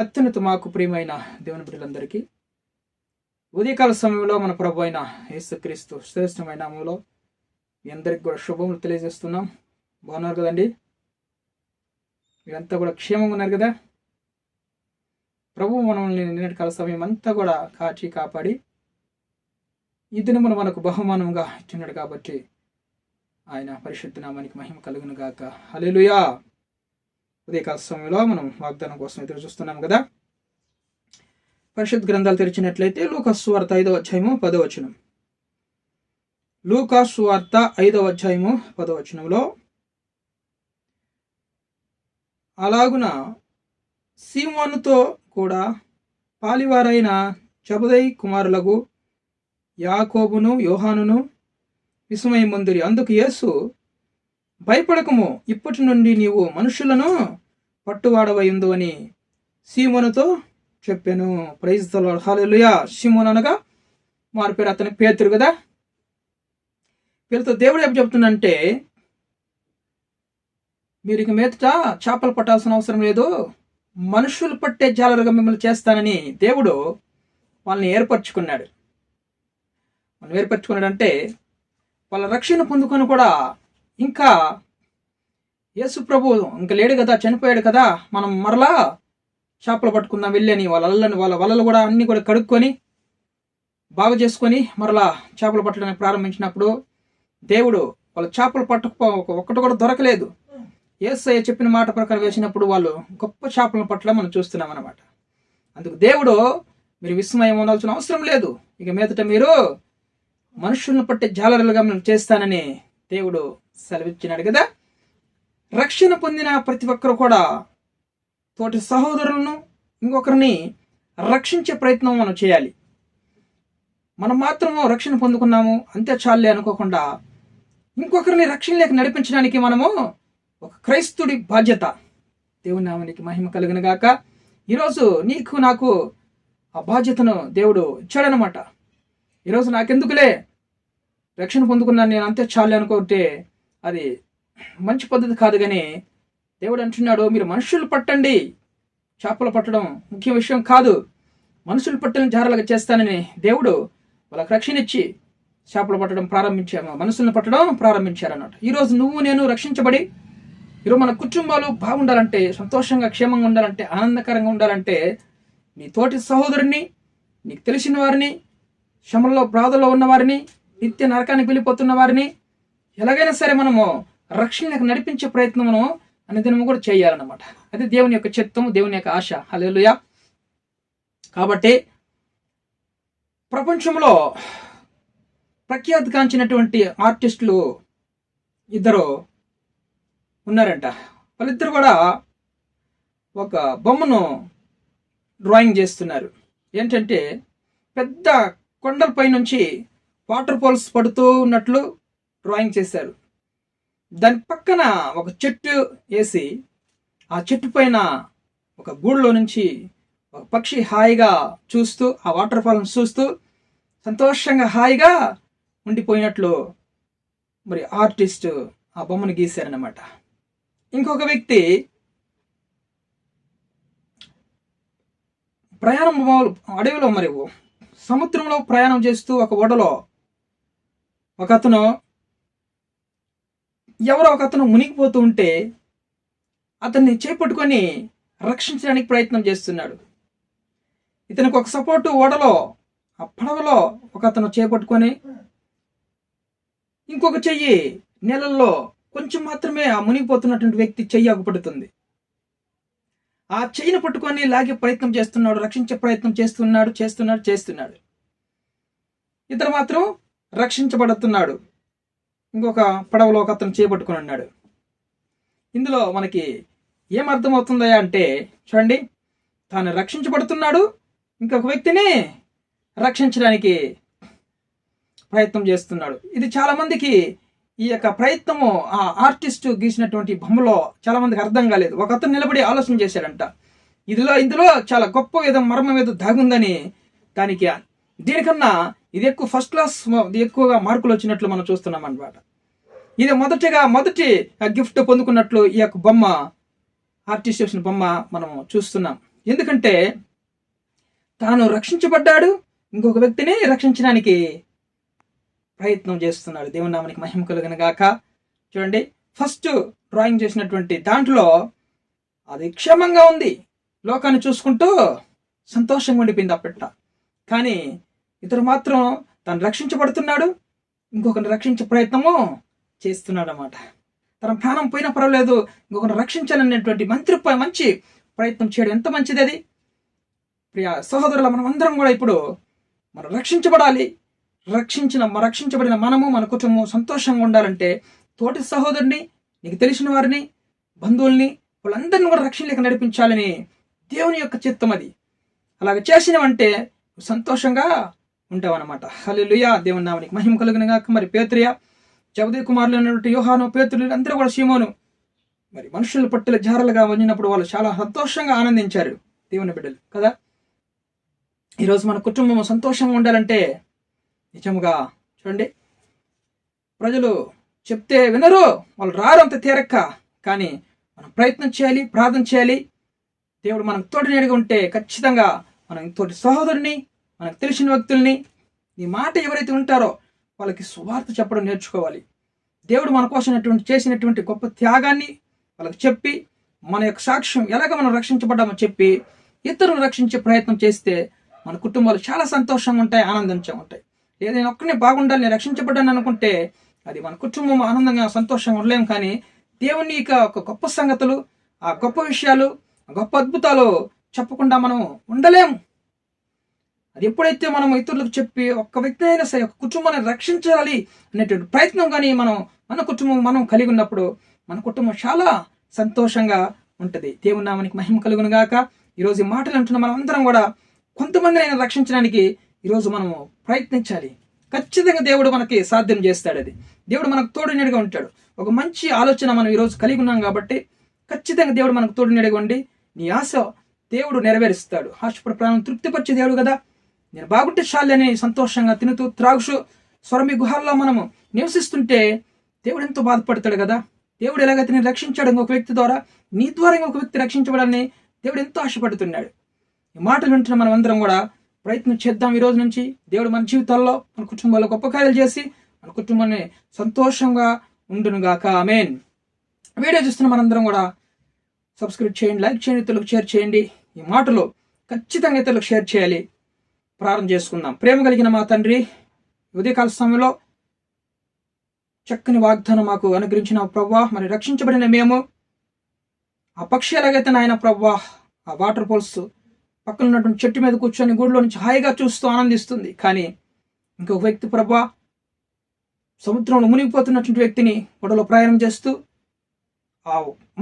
అత్యున్నత మాకు ప్రియమైన దేవుని బిడ్డలందరికీ ఉదయకాల సమయంలో మన ప్రభు అయిన యేసుక్రీస్తు శ్రేష్టమైన అమలో మీ అందరికి కూడా శుభములు తెలియజేస్తున్నాం. బాగున్నారు కదండి? మీరంతా కూడా క్షేమంగా ఉన్నారు కదా? ప్రభు మనల్ని నిన్నటి కాల సమయం అంతా కూడా కాచి కాపాడి ఈ దినమును మనకు బహుమానంగా ఇచ్చినాడు కాబట్టి ఆయన పరిశుద్ధ నామానికి మహిమ కలుగును గాక. హల్లెలూయా! ఉదయకాల సమయంలో మనం వాగ్దానం కోసం ఎదురు చూస్తున్నాం కదా. పరిషత్ గ్రంథాలు తెరిచినట్లయితే లూకాసు వార్త ఐదవ అధ్యాయము పదవచనం లూకాసు వార్త ఐదవ అధ్యాయము పదవచనంలో అలాగున సీమోనుతో కూడా పాలివారైన చబుదై కుమారులకు యాకోబును యోహానును విస్మయ ముందురి అందుకు యేసు భయపడకము. ఇప్పటి నుండి నీవు మనుషులను పట్టువాడవైందు అని సీమోనుతో చెప్పాను. ప్రైజ్ హాలెలుయా సీమోన్ అనగా మారు పేరు అతని పేతురు కదా? పేరుతో దేవుడు ఏం చెప్తుందంటే మీరు ఇక మీదట చేపలు పట్టాల్సిన అవసరం లేదు. మనుషులు పట్టే జాలరుగా మిమ్మల్ని చేస్తానని దేవుడు వాళ్ళని ఏర్పరచుకున్నాడు. మనం ఏర్పరచుకున్నాడంటే వాళ్ళ రక్షణ పొందుకొని కూడా ఇంకా యేసు ప్రభు ఇంకా లేడు కదా చనిపోయాడు కదా మనం మరలా చేపలు పట్టుకుందాం వెళ్ళని వాళ్ళ అల్లని వాళ్ళ వలలు కూడా అన్నీ కూడా కడుక్కొని బాగు చేసుకొని మరలా చేపలు పట్టడానికి ప్రారంభించినప్పుడు దేవుడు వాళ్ళ చేపలు పట్టకపో ఒక్కటి కూడా దొరకలేదు. ఏసయ్య చెప్పిన మాట ప్రకారం వేసినప్పుడు వాళ్ళు గొప్ప చేపలను పట్ల మనం చూస్తున్నాం అనమాట అందుకు దేవుడు మీరు విస్మయం ఉండాల్సిన అవసరం లేదు. ఇక మీదట మీరు మనుషులను పట్టే జాలరులుగా మనం చేస్తానని దేవుడు సెలవిచ్చినాడు కదా. రక్షణ పొందిన ప్రతి ఒక్కరు కూడా తోటి సహోదరులను ఇంకొకరిని రక్షించే ప్రయత్నం మనం చేయాలి. మనం మాత్రము రక్షణ పొందుకున్నాము అంతే చాలే అనుకోకుండా ఇంకొకరిని రక్షణ లేక నడిపించడానికి మనము ఒక క్రైస్తుడి బాధ్యత. దేవుని నామానికి మహిమ కలిగిన గాక. ఈరోజు నీకు నాకు ఆ బాధ్యతను దేవుడు ఇచ్చాడనమాట ఈరోజు నాకెందుకులే? రక్షణ పొందుకున్నాను నేను అంతే చాలే అనుకుంటే అది మంచి పద్ధతి కాదు కానీ దేవుడు అంటున్నాడు మీరు మనుషులు పట్టండి. చేపలు పట్టడం ముఖ్య విషయం కాదు. మనుషులు పట్టని జారలుగా చేస్తానని దేవుడు వాళ్ళకి రక్షణ ఇచ్చి చేపలు పట్టడం ప్రారంభించాము మనుషులను పట్టడం ప్రారంభించారన్నమాట. ఈరోజు నువ్వు నేను రక్షించబడి ఈరోజు మన కుటుంబాలు బాగుండాలంటే సంతోషంగా క్షేమంగా ఉండాలంటే ఆనందకరంగా ఉండాలంటే నీ తోటి సహోదరుని నీకు తెలిసిన వారిని శ్రమల్లో బాధలో ఉన్న వారిని నిత్య నరకానికి వెళ్ళిపోతున్న వారిని ఎలాగైనా సరే మనము రక్షణకు నడిపించే ప్రయత్నమును అనుదినము కూడా చేయాలన్నమాట. అది దేవుని యొక్క చిత్తము దేవుని యొక్క ఆశ. హల్లెలూయా. కాబట్టి ప్రపంచంలో ప్రఖ్యాతిగాంచినటువంటి ఆర్టిస్టులు ఇద్దరు ఉన్నారంట. వాళ్ళిద్దరు కూడా ఒక బొమ్మను డ్రాయింగ్ చేస్తున్నారు. ఏంటంటే పెద్ద కొండలపై నుంచి వాటర్ ఫాల్స్ పడుతూ ఉన్నట్లు డ్రాయింగ్ చేశారు. దాని పక్కన ఒక చెట్టు వేసి ఆ చెట్టు పైన ఒక గూడులో నుంచి ఒక పక్షి హాయిగా చూస్తూ ఆ వాటర్ ఫాల్ని చూస్తూ సంతోషంగా హాయిగా ఉండిపోయినట్లు మరి ఆర్టిస్ట్ ఆ బొమ్మను గీశారనమాట ఇంకొక వ్యక్తి ప్రయాణం అడవిలో మరి సముద్రంలో ప్రయాణం చేస్తూ ఒక ఓడలో ఒక అతను ఎవరో ఒక అతను మునిగిపోతూ ఉంటే అతన్ని చేపట్టుకొని రక్షించడానికి ప్రయత్నం చేస్తున్నాడు. ఇతనికి ఒక సపోర్టు ఓడలో ఆ పడవలో ఒక అతను చేపట్టుకొని ఇంకొక చెయ్యి నెలల్లో కొంచెం మాత్రమే ఆ మునిగిపోతున్నటువంటి వ్యక్తి చెయ్యి అగుపడుతుంది ఆ చెయ్యిని పట్టుకొని లాగే ప్రయత్నం చేస్తున్నాడు రక్షించే ప్రయత్నం చేస్తున్నాడు చేస్తున్నాడు చేస్తున్నాడు. ఇతను మాత్రం రక్షించబడుతున్నాడు. ఇంకొక పడవలో ఒక అతను చేపట్టుకుని ఉన్నాడు. ఇందులో మనకి ఏం అర్థమవుతుందా అంటే చూడండి తాను రక్షించబడుతున్నాడు ఇంకొక వ్యక్తిని రక్షించడానికి ప్రయత్నం చేస్తున్నాడు. ఇది చాలామందికి ఈ యొక్క ప్రయత్నము ఆ ఆర్టిస్ట్ గీసినటువంటి బొమ్మలో చాలామందికి అర్థం కాలేదు. ఒక అతను నిలబడి ఆలోచన చేశాడంట. ఇదిలో ఇందులో చాలా గొప్ప విధం మర్మం ఏదో దాగుందని దానికి దీనికన్నా ఇది ఎక్కువ ఫస్ట్ క్లాస్ ఇది ఎక్కువగా మార్కులు వచ్చినట్లు మనం చూస్తున్నాం అనమాట ఇది మొదటిగా మొదటి గిఫ్ట్ పొందుకున్నట్లు ఈ యొక్క బొమ్మ ఆర్టిస్ట్ చేసిన బొమ్మ మనం చూస్తున్నాం. ఎందుకంటే తాను రక్షించబడ్డాడు ఇంకొక వ్యక్తిని రక్షించడానికి ప్రయత్నం చేస్తున్నాడు. దేవుని మహిమ కలిగిన గాక. చూడండి ఫస్ట్ డ్రాయింగ్ చేసినటువంటి దాంట్లో అది క్షేమంగా ఉంది. లోకాన్ని చూసుకుంటూ సంతోషంగా ఉండిపోయింది ఆ పెట్ట. కానీ ఇతడు మాత్రం తను రక్షించబడుతున్నాడు ఇంకొకరిని రక్షించే ప్రయత్నము చేస్తున్నాడు అన్నమాట తన ప్రాణం పోయినా పర్వాలేదు ఇంకొకరిని రక్షించాలనేటువంటి మంత్రిపై మంచి ప్రయత్నం చేయడం ఎంత మంచిది అది? ప్రియ సహోదరుల మనం అందరం కూడా ఇప్పుడు మనం రక్షించబడాలి. రక్షించిన రక్షించబడిన మనము మన కుటుంబం సంతోషంగా ఉండాలంటే తోటి సహోదరుని నీకు తెలిసిన వారిని బంధువుల్ని వాళ్ళందరినీ కూడా రక్షణలోకి నడిపించాలని దేవుని యొక్క చిత్తం అది. అలాగ చేసినవంటే సంతోషంగా ఉంటావన్నమాట. హల్లెలూయా దేవుని నామనికి మహిమ కలిగిన గాక. మరి పేత్రియ జగదేవ్ కుమారులు అన్నటువంటి యోహాను పేతులు అందరూ కూడా సీమోను మరి మనుషుల పట్టుల జారలుగా వండినప్పుడు వాళ్ళు చాలా సంతోషంగా ఆనందించారు. దేవుని బిడ్డలు కదా? ఈరోజు మన కుటుంబం సంతోషంగా ఉండాలంటే నిజముగా చూడండి. ప్రజలు చెప్తే వినరు వాళ్ళు రారు అంత తీరక్క. కానీ మనం ప్రయత్నం చేయాలి ప్రార్థన చేయాలి. దేవుడు మనకు తోటి నీడగా ఉంటే ఖచ్చితంగా మనం తోటి సహోదరుని మనకు తెలిసిన వ్యక్తుల్ని నీ మాట ఎవరైతే ఉంటారో వాళ్ళకి సువార్త చెప్పడం నేర్చుకోవాలి. దేవుడు మన కోసం చేసినటువంటి గొప్ప త్యాగాన్ని వాళ్ళకి చెప్పి మన యొక్క సాక్ష్యం ఎలాగ మనం రక్షించబడ్డామో చెప్పి ఇతరులను రక్షించే ప్రయత్నం చేస్తే మన కుటుంబాలు చాలా సంతోషంగా ఉంటాయి ఆనందించే ఉంటాయి. లేదా నేను ఒక్కనే బాగుండాలి నేను రక్షించబడ్డాను అనుకుంటే అది మన కుటుంబం ఆనందంగా సంతోషంగా ఉండలేము కానీ దేవుని యొక్క ఒక గొప్ప సంగతులు ఆ గొప్ప విషయాలు గొప్ప అద్భుతాలు చెప్పకుండా మనం ఉండలేము అది ఎప్పుడైతే మనం ఇతరులకు చెప్పి ఒక్క వ్యక్తి అయినా సరే ఒక కుటుంబాన్ని రక్షించాలి అనేటువంటి ప్రయత్నం కానీ మనం మన కుటుంబం మనం కలిగి ఉన్నప్పుడు మన కుటుంబం చాలా సంతోషంగా ఉంటుంది. దేవుని నామానికి మహిమ కలుగును గాక ఈరోజు ఈ మాటలు అంటున్న మనం అందరం కూడా కొంతమందిని అయినా రక్షించడానికి ఈరోజు మనము ప్రయత్నించాలి. ఖచ్చితంగా దేవుడు మనకి సాధ్యం చేస్తాడు అది. దేవుడు మనకు తోడునీడుగా ఉంటాడు. ఒక మంచి ఆలోచన మనం ఈరోజు కలిగి ఉన్నాం కాబట్టి ఖచ్చితంగా దేవుడు మనకు తోడునీడుగా ఉండి నీ ఆశ దేవుడు నెరవేరుస్తాడు. హాస్పిటల్ ప్రాణం తృప్తిపరిచే దేవుడు కదా. నేను బాగుంటే చాలని సంతోషంగా తినుతూ త్రాగుషు స్వరమి గుహాల్లో మనము నివసిస్తుంటే దేవుడు ఎంతో బాధపడతాడు కదా? దేవుడు ఎలాగైతే నేను రక్షించాడు ఇంకొక వ్యక్తి ద్వారా నీ ద్వారా ఇంకొక వ్యక్తి రక్షించబడాలని దేవుడు ఎంతో ఆశపడుతున్నాడు. ఈ మాటలు వింటున్న మనం అందరం కూడా ప్రయత్నం చేద్దాం ఈ రోజు నుంచి. దేవుడు మన జీవితాల్లో మన కుటుంబాల్లో గొప్ప కార్యాలు చేసి మన కుటుంబాన్ని సంతోషంగా ఉండునుగాక. ఆమెన్. వీడియో చూస్తున్న మనందరం కూడా సబ్స్క్రైబ్ చేయండి లైక్ చేయండి ఇతరులకు షేర్ చేయండి. ఈ మాటలు ఖచ్చితంగా ఇతరులకు షేర్ చేయాలి. ప్రారంభం చేసుకుందాం. ప్రేమ కలిగిన మా తండ్రి ఉదయకాల సమయంలో చక్కని వాగ్దానం మాకు అనుగ్రహించిన ప్రవ్వా మరి రక్షించబడిన మేము ఆ పక్షి ఎలాగైతే నాయన ప్రవ్వా ఆ వాటర్ ఫాల్స్ పక్కన ఉన్నటువంటి చెట్టు మీద కూర్చొని గూడులో నుంచి హాయిగా చూస్తూ ఆనందిస్తుంది. కానీ ఇంకొక వ్యక్తి ప్రభా సముద్రంలో మునిగిపోతున్నటువంటి వ్యక్తిని గొడవలో ప్రయాణం చేస్తూ ఆ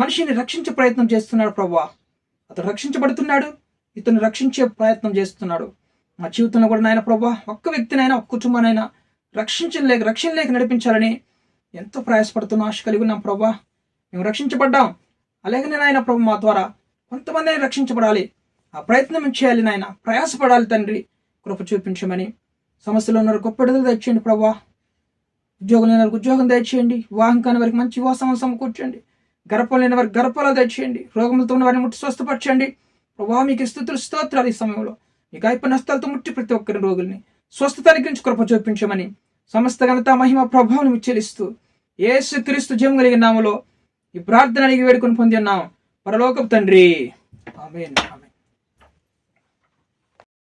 మనిషిని రక్షించే ప్రయత్నం చేస్తున్నాడు ప్రభా అతను రక్షించబడుతున్నాడు ఇతను రక్షించే ప్రయత్నం చేస్తున్నాడు. మా జీవితంలో కూడా నాయన ప్రభా ఒక్క వ్యక్తినైనా ఒక్క కుటుంబానైనా రక్షించలేక రక్షణ లేక నడిపించాలని ఎంతో ప్రయాసపడుతున్న ఆశ కలిగి ఉన్నాం ప్రభా. మేము రక్షించబడ్డాం. అలాగనే నాయన ప్రభు మా ద్వారా కొంతమంది రక్షించబడాలి. ఆ ప్రయత్నం చేయాలి నాయన. ప్రయాసపడాలి తండ్రి కృప చూపించమని. సమస్యలో ఉన్నారు గొప్ప విడుదల తెచ్చేయండి ప్రభా. ఉద్యోగం లేని వారికి ఉద్యోగం దయచేయండి. వివాహం కాని వారికి మంచి వివాహం సమకూర్చండి. గర్భం లేని వారికి గర్భాలు దయచేయండి. రోగములతో ఉన్న వారిని ముట్టి స్వస్థపరచండి. ప్రభావ మీకు స్థుతులు స్తోత్రాలు ఈ సమయంలో. మీకు గాయప నష్టాలతో ముట్టి ప్రతి ఒక్కరి రోగుల్ని. స్వస్థత అనుగ్రహించి కృప చూపించమని సమస్త ఘనత మహిమ ప్రభావం చెల్లిస్తూ ఏసు క్రీస్తు జీవం కలిగిన నామలో ఈ ప్రార్థన అడిగి వేడుకొని పొంది ఉన్నాం. పరలోకపు తండ్రి. ఆమె